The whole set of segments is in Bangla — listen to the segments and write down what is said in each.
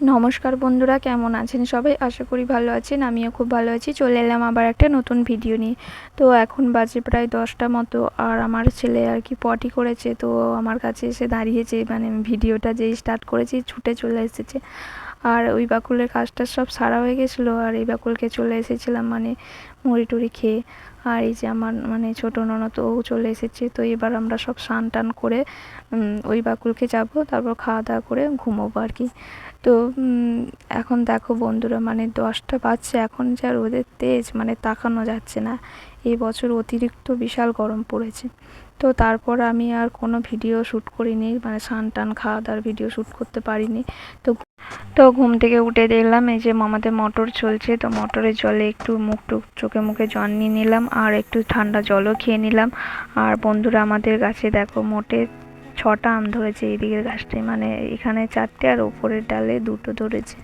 নমস্কার বন্ধুরা, কেমন আছেন সবাই? আশা করি ভালো আছেন, আমিও খুব ভালো আছি। চলে এলাম আবার একটা নতুন ভিডিও নিয়ে। তো এখন বাজে প্রায় দশটা মতো, আর আমার ছেলে আর কি পটি করেছে, তো আমার কাছে এসে দাঁড়িয়েছে মানে ভিডিওটা যেই স্টার্ট করেছি, ছুটে চলে এসেছে। আর ওই বাকুলের কাজটা সব সারা হয়ে গেছিল, আর এই বাকুলকে চলে এসেছিলাম মানে মুড়ি টুড়ি খেয়ে। আর এই যে আমার মানে ছোটো ননদ, ও চলে এসেছে। তো এবার আমরা সব স্নান টান করে ওই বাকুলকে যাব, তারপর খাওয়া দাওয়া করে ঘুমোবো আর কি। তো এখন দেখো বন্ধুরা মানে দশটা বাজছে, এখন যা রোদের তেজ মানে তাকানো যাচ্ছে না। এই বছর অতিরিক্ত বিশাল গরম পড়েছে। তো তারপর আমি আর কোনো ভিডিও শ্যুট করিনি মানে স্নান টান খাওয়া দাওয়ার ভিডিও শ্যুট করতে পারিনি। তো তো ঘুম থেকে উঠে দেখলাম এই যে মামাদের মোটর চলছে, তো মোটরের জলে একটু মুখ টুক চোখে মুখে জল নিয়ে নিলাম আর একটু ঠান্ডা জলও খেয়ে নিলাম। আর বন্ধুরা আমাদের গাছে দেখো মোটে ছটা আম ধরেছে এই দিকের গাছটায় মানে এখানে চারটে আর ওপরের ডালে দুটো ধরেছে।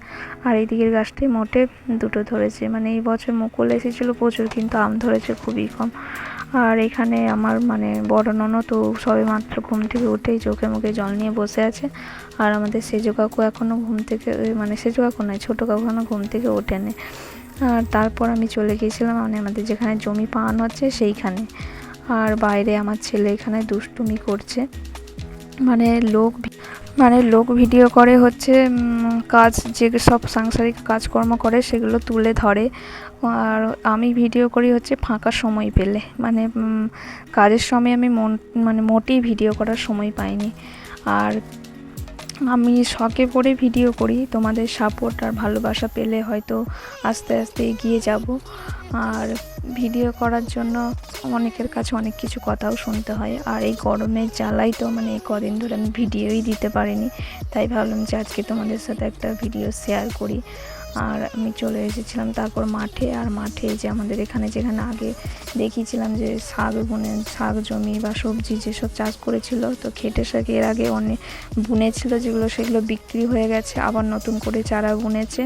আর এই দিকের গাছটায় মোটে দুটো ধরেছে মানে এই বছর মুকুল এসেছিল প্রচুর কিন্তু আম ধরেছে খুবই কম। আর এখানে আমার মানে বড় ননদ তো সবে মাত্র ঘুম থেকে উঠেই চোখে মুখে জল নিয়ে বসে আছে। আর আমাদের সেজো কাকু এখনও ঘুম থেকে মানে সেজো কাকু নয়, ছোটো কাকু এখনও ঘুম থেকে ওঠেনি। আর তারপর আমি চলে গিয়েছিলাম মানে আমাদের যেখানে জমি পান হচ্ছে সেইখানে। আর বাইরে আমার ছেলে এখানে দুষ্টুমি করছে। মানে লোক মানে লোক ভিডিও করে হচ্ছে কাজ, যে সব সাংসারিক কাজকর্ম করে সেগুলো তুলে ধরে। আর আমি ভিডিও করি হচ্ছে ফাঁকা সময় পেলে। মানে কাজের সময় আমি মন মানে মোটেই ভিডিও করার সময় পাইনি। আর আমি শখে পড়ে ভিডিও করি, তোমাদের সাপোর্ট আর ভালোবাসা পেলে হয়তো আস্তে আস্তে এগিয়ে যাব। আর ভিডিও করার জন্য অনেকের কাছে অনেক কিছু কথাও শুনতে হয়। আর এই গরমের জ্বালাই তো মানে এই কদিন ধরে আমি ভিডিওই দিতে পারিনি। তাই ভাবলাম যে আজকে তোমাদের সাথে একটা ভিডিও শেয়ার করি। আর আমি চলে এসেছিলাম তারপর মাঠে আর মাঠে যে আমাদের এখানে যেখানে আগে দেখিয়েছিলাম যে শাক বুনে শাক জমি বা সবজি যেসব চাষ করেছিল তো খেটে শাক এর আগে অনেক বুনেছিল যেগুলো সেগুলো বিক্রি হয়ে গেছে আবার নতুন করে চারা বুনেছে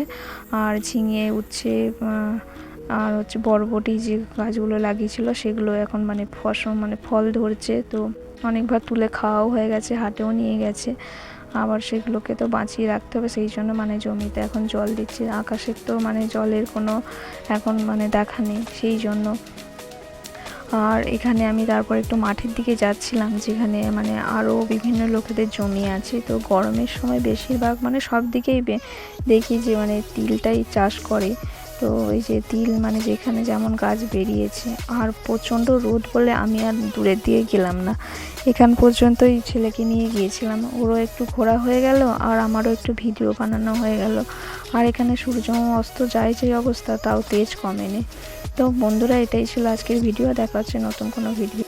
আর ঝিঙে আহ, আর হচ্ছে বরবটি যে গাছগুলো লাগিয়েছিল সেগুলো এখন মানে ফসল মানে ফল ধরছে তো অনেকবার তুলে খাওয়াও হয়ে গেছে হাটেও নিয়ে গেছে। আবার সেগুলোকে তো বাঁচিয়ে রাখতে হবে, সেই জন্য মানে জমিতে এখন জল দিচ্ছে আকাশের তো মানে জলের কোনো এখন মানে দেখা নেই, সেই জন্য। আর এখানে আমি তারপর একটু মাঠের দিকে যাচ্ছিলাম, যেখানে মানে আরও বিভিন্ন লোকেদের জমি আছে। তো গরমের সময় বেশিরভাগ মানে সব দিকেই দেখি যে মানে তিলটাই চাষ করে। তো ওই যে তিল মানে যেখানে যেমন গাছ বেরিয়েছে, আর প্রচণ্ড রোদ বলে আমি আর দূরের দিয়ে গেলাম না। এখান পর্যন্তই ছেলেকে নিয়ে গিয়েছিলাম। ওরও একটু ঘোরা হয়ে গেল আর আমারও একটু ভিডিও বানানো হয়ে গেল। আর এখানে সূর্য অস্ত যায় যে অবস্থা, তাও তেজ কমেনি। তো বন্ধুরা, এটাই ছিল আজকের ভিডিও। দেখাচ্ছে নতুন কোনো ভিডিও